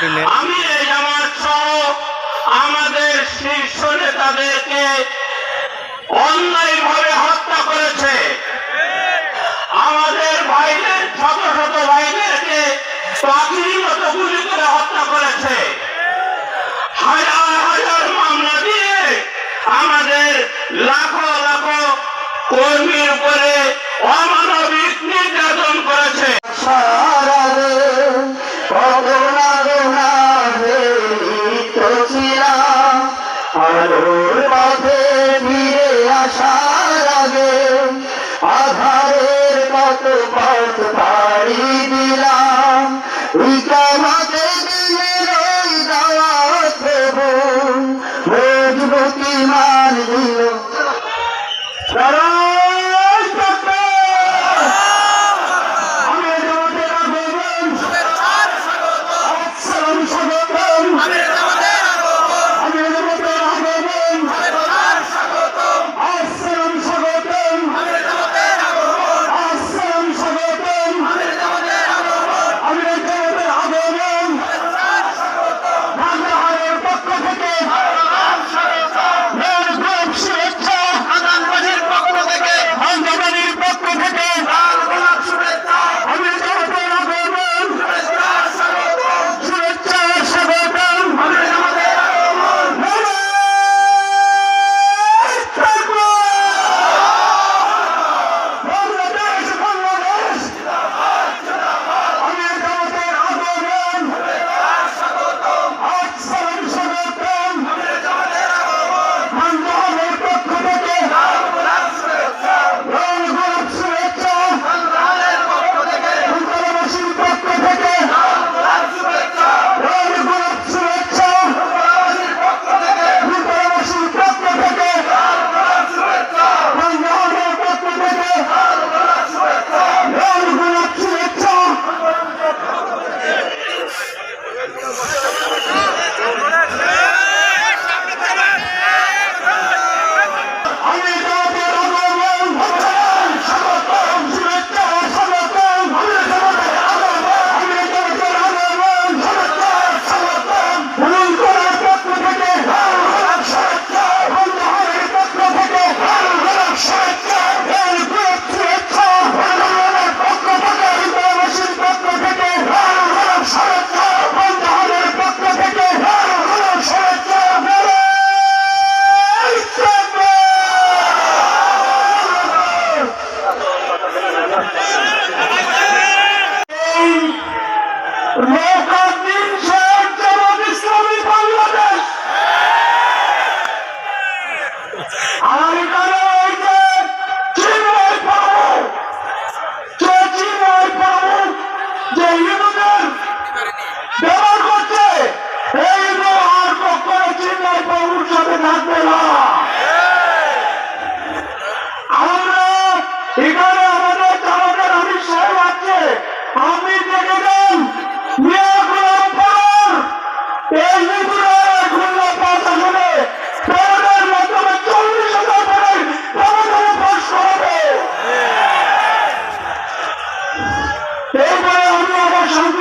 আমি এই জামাত সহ আমাদের শীর্ষ নেতাদেরকে অন্যায়ভাবে হত্যা করে চিত্র ছিলাম আলোর পথে ফিরে আধারের কত পা